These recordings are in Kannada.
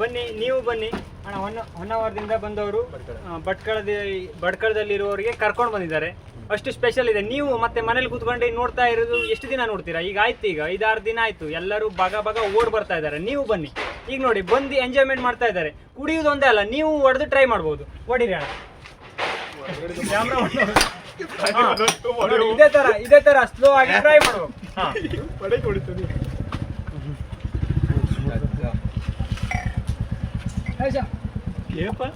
ಬನ್ನಿ ನೀವು ಬನ್ನಿ. ಅಣ್ಣ ಹೊನ್ನ ಹೊನ್ನಾವರದಿಂದ ಬಂದವರು ಭಟ್ಕಳದ ಭಟ್ಕಳದ ಭಟ್ಕಳದಲ್ಲಿರುವವರಿಗೆ ಕರ್ಕೊಂಡು ಬಂದಿದ್ದಾರೆ. ಅಷ್ಟು ಸ್ಪೆಷಲ್ ಇದೆ. ನೀವು ಮತ್ತೆ ಮನೇಲಿ ಕೂತ್ಕೊಂಡು ನೋಡ್ತಾ ಇರೋದು ಎಷ್ಟು ದಿನ ನೋಡ್ತೀರಾ? ಈಗ ಆಯ್ತು ಈಗ ಐದಾರು ದಿನ ಆಯ್ತು. ಎಲ್ಲರೂ ಬಗ ಬಗ ಓಡ್ ಬರ್ತಾ ಇದ್ದಾರೆ. ನೀವು ಬನ್ನಿ. ಈಗ ನೋಡಿ ಬಂದು ಎಂಜಾಯ್ಮೆಂಟ್ ಮಾಡ್ತಾ ಇದ್ದಾರೆ. ಕುಡಿಯೋದು ಒಂದೇ ಅಲ್ಲ ನೀವು ಹೊಡೆದು ಟ್ರೈ ಮಾಡ್ಬೋದು. ಹೊಡಿರಿ ಅಣ್ಣ. ಕ್ಯಾಮ್ರಾ ಇದೇ ತರ ಇದೇ ತರ ಸ್ಲೋ ಆಗಿ ಟ್ರೈ ಮಾಡ್ಬೇಕು ಹಾ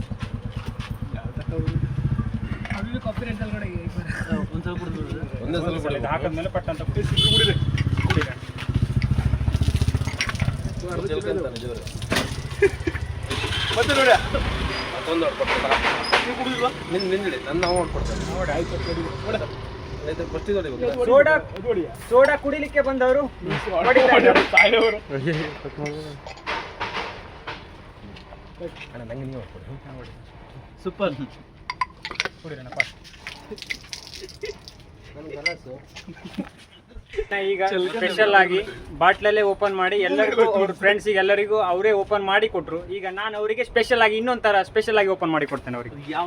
ಒಂದೇ ಸಲ ಕೊಡಿ. ಹಾಕಿದ್ಮೇಲೆ ಪಟ್ಟ ಅಂತ ಚೆಲ್ಕೊಂತಾನೆ ಜೋರು. ಮತ್ತೆ ನೋಡಿ ಮತ್ತೊಂದು. ನೀವು ಕುಡಿದಿಲ್ವಾ ನಿನ್ನ ನಿಂದಿಡಿ ನನ್ನ ನಾವು ಹೊಡ್ಕೊಡ್ತಾನೆ ಆಯ್ತು ಹೊಡಿಬೇಕು. ಸೋಡಾ ಸೋಡಾ ಕುಡಿಲಿಕ್ಕೆ ಬಂದವರು ಅಣ್ಣ ನಂಗೆ ನೀವು ಹೊಡ್ಕೊಡಿ ಸೂಪರ್. ಈಗ ಸ್ಪೆಷಲ್ ಆಗಿ ಬಾಟ್ಲಲ್ಲೇ ಓಪನ್ ಮಾಡಿ ಎಲ್ಲರಿಗೂ ಅವ್ರ ಫ್ರೆಂಡ್ಸಿಗೆ ಎಲ್ಲರಿಗೂ ಅವರೇ ಓಪನ್ ಮಾಡಿ ಕೊಟ್ರು. ಈಗ ನಾನು ಅವರಿಗೆ ಸ್ಪೆಷಲ್ ಆಗಿ ಇನ್ನೊಂದ್ ತರ ಸ್ಪೆಷಲ್ ಆಗಿ ಓಪನ್ ಮಾಡಿ ಕೊಡ್ತೇನೆ ಅವರಿಗೆ. ಯಾವ